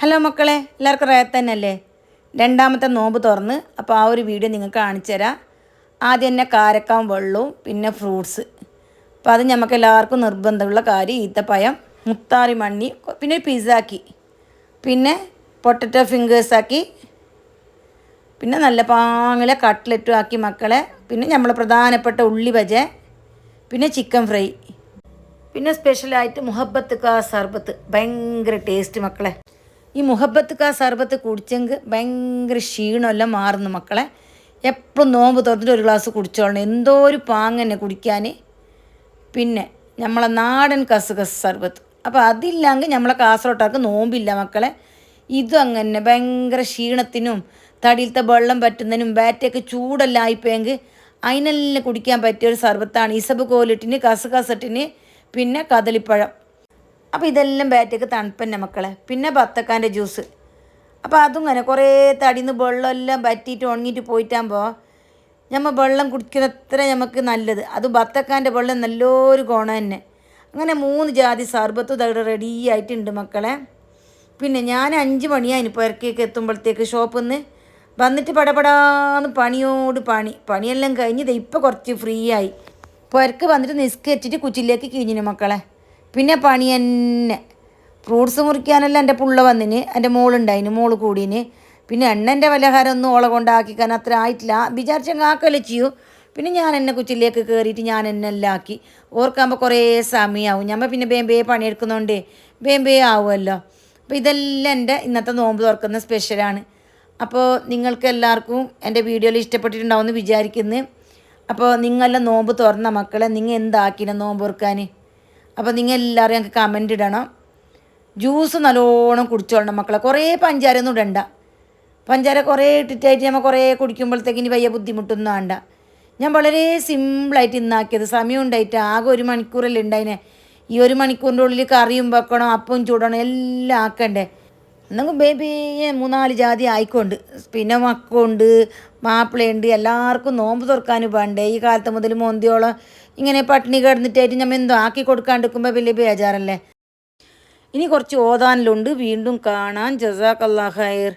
Hello മക്കളെ എല്ലാവർക്കും റേത്ത് തന്നെയല്ലേ? രണ്ടാമത്തെ നോമ്പ് തുറന്ന് അപ്പോൾ ആ ഒരു വീഡിയോ നിങ്ങൾക്ക് കാണിച്ചു തരാം. ആദ്യം തന്നെ കാരക്കാൻ വെള്ളവും പിന്നെ ഫ്രൂട്ട്സ് അപ്പോൾ അത് നമുക്ക് എല്ലാവർക്കും നിർബന്ധമുള്ള കാര്യം ഈത്തപ്പഴം മുത്താറി മണ്ണി പിന്നെ പിസ്സാക്കി പിന്നെ പൊട്ടറ്റോ ഫിംഗേഴ്സാക്കി പിന്നെ നല്ല പാങ്ങിലെ കട്ട്ലറ്റും ആക്കി മക്കളെ. പിന്നെ നമ്മൾ പ്രധാനപ്പെട്ട ഉള്ളി ഭജ പിന്നെ ചിക്കൻ ഫ്രൈ പിന്നെ സ്പെഷ്യലായിട്ട് മുഹബത്ത് കാ സർബത്ത്. ഭയങ്കര ടേസ്റ്റ് മക്കളെ. ഈ മുഹബത്ത് കാ സർബത്ത് കുടിച്ചെങ്കിൽ ഭയങ്കര ക്ഷീണമെല്ലാം മാറുന്നു മക്കളെ. എപ്പോഴും നോമ്പ് തുറന്നിട്ട് ഒരു ഗ്ലാസ് കുടിച്ചോളണം. എന്തോ ഒരു പാങ്ങന്നെ കുടിക്കാൻ പിന്നെ നമ്മളെ നാടൻ കസുകസ് സർബത്ത്. അപ്പോൾ അതില്ലെങ്കിൽ നമ്മളെ കാസർഗോട്ടാർക്ക് നോമ്പില്ല മക്കളെ. ഇതും അങ്ങനെ ഭയങ്കര ക്ഷീണത്തിനും തടിയിലത്തെ വെള്ളം പറ്റുന്നതിനും ബാറ്റൊക്കെ ചൂടെല്ലാം ആയിപ്പോയെങ്കിൽ അതിനെല്ലാം കുടിക്കാൻ പറ്റിയ ഒരു സർബത്താണ്. ഇസബ് കോലിട്ടിന് കസുകസട്ടിന് പിന്നെ കദളിപ്പഴം. അപ്പോൾ ഇതെല്ലാം ബാറ്റയ്ക്ക് തണുപ്പന്നെ മക്കളെ. പിന്നെ ബത്തക്കാന്റെ ജ്യൂസ്. അപ്പോൾ അതും അങ്ങനെ കുറേ തടിന്ന് വെള്ളമെല്ലാം പറ്റിയിട്ട് ഉണങ്ങിയിട്ട് പോയിട്ടാകുമ്പോൾ നമ്മൾ വെള്ളം കുടിക്കുന്നത്ര നമുക്ക് നല്ലത്. അത് ബത്തക്കാന്റെ വെള്ളം നല്ലൊരു ഗുണം തന്നെ. അങ്ങനെ മൂന്ന് ജാതി സർബത്ത് ഇതവിടെ റെഡി ആയിട്ടുണ്ട് മക്കളെ. പിന്നെ ഞാൻ അഞ്ച് മണിയായിന് പുരക്കേക്ക് എത്തുമ്പോഴത്തേക്ക് ഷോപ്പിൽ നിന്ന് വന്നിട്ട് പടപടാന്ന് പണിയോട് പണി. പണിയെല്ലാം കഴിഞ്ഞ് ഇത് ഇപ്പോൾ കുറച്ച് ഫ്രീ ആയി. പുരക്ക് വന്നിട്ട് നിസ്കരിച്ചിട്ട് കുച്ചിലേക്ക് കിഴിഞ്ഞിന് മക്കളെ. പിന്നെ പണി തന്നെ ഫ്രൂട്ട്സ് മുറിക്കാനെല്ലാം എന്റെ പുള്ള വന്നിന് എന്റെ മോളുണ്ടായിന് മോൾ കൂടീന്. പിന്നെ എണ്ണന്റെ പലഹാരം ഒന്നും ഓളെ കൊണ്ടാക്കിക്കാൻ അത്ര ആയിട്ടില്ല. വിചാരിച്ചങ്ങ് ആക്കല്ലേ ചെയ്യൂ. പിന്നെ ഞാൻ എന്നെ കുച്ചിലേക്ക് കയറിയിട്ട് ഞാൻ എന്നെ എല്ലാം ആക്കി ഓർക്കാകുമ്പോൾ കുറേ സമയമാവും ഞമ്മ പിന്നെ ബേമ്പേ പണിയെടുക്കുന്നതുകൊണ്ട് ബേമ്പേ ആവുമല്ലോ അപ്പോൾ ഇതെല്ലാം എന്റെ ഇന്നത്തെ നോമ്പ് തുറക്കുന്ന സ്പെഷ്യലാണ്. അപ്പോൾ നിങ്ങൾക്ക് എല്ലാവർക്കും എന്റെ വീഡിയോയിൽ ഇഷ്ടപ്പെട്ടിട്ടുണ്ടാവുമെന്ന് വിചാരിക്കുന്നു. അപ്പോൾ നിങ്ങളെല്ലാം നോമ്പ് തുറന്ന മക്കളെ നിങ്ങൾ എന്താക്കിനെ നോമ്പ് തുറക്കാൻ? അപ്പോൾ നിങ്ങൾ എല്ലാവരും ഞങ്ങൾക്ക് കമന്റ് ഇടണം. ജ്യൂസ് നല്ലോണം കുടിച്ചോളണം മക്കളെ. കുറേ പഞ്ചാര ഒന്നും ഇടണ്ട. പഞ്ചാര കുറേ ഇട്ടിട്ടായിട്ട് നമ്മൾ കുറേ കുടിക്കുമ്പോഴത്തേക്ക് ഇനി വയ്യ ബുദ്ധിമുട്ടൊന്നും വേണ്ട ഞാൻ വളരെ സിമ്പിളായിട്ട് ഇന്നാക്കിയത്. സമയം ഉണ്ടായിട്ട് ആകെ ഒരു മണിക്കൂറല്ലേ ഉണ്ടായിനെ. ഈ ഒരു മണിക്കൂറിന്റെ ഉള്ളിൽ കറിയും വെക്കണം അപ്പം ചൂടണം എല്ലാം ആക്കണ്ടേ. എന്നെങ്കിൽ ബേബി മൂന്നാൽ ജാതി ആയിക്കൊണ്ട് പിന്നെ മക്കുണ്ട് മാപ്പിളയുണ്ട് എല്ലാവർക്കും നോമ്പ് തുറക്കാൻ വേണ്ടേ ഈ കാലത്ത് മുതൽ മോന്തിയോളം ഇങ്ങനെ പട്ടിണി കിടന്നിട്ടായിട്ട് നമ്മൾ എന്തോ ആക്കി കൊടുക്കാണ്ടിരിക്കുമ്പോൾ വലിയ ബേജാറല്ലേ? ഇനി കുറച്ച് ഓതാനിലുണ്ട്. വീണ്ടും കാണാൻ ജസാഖല്ലാ ഖൈർ.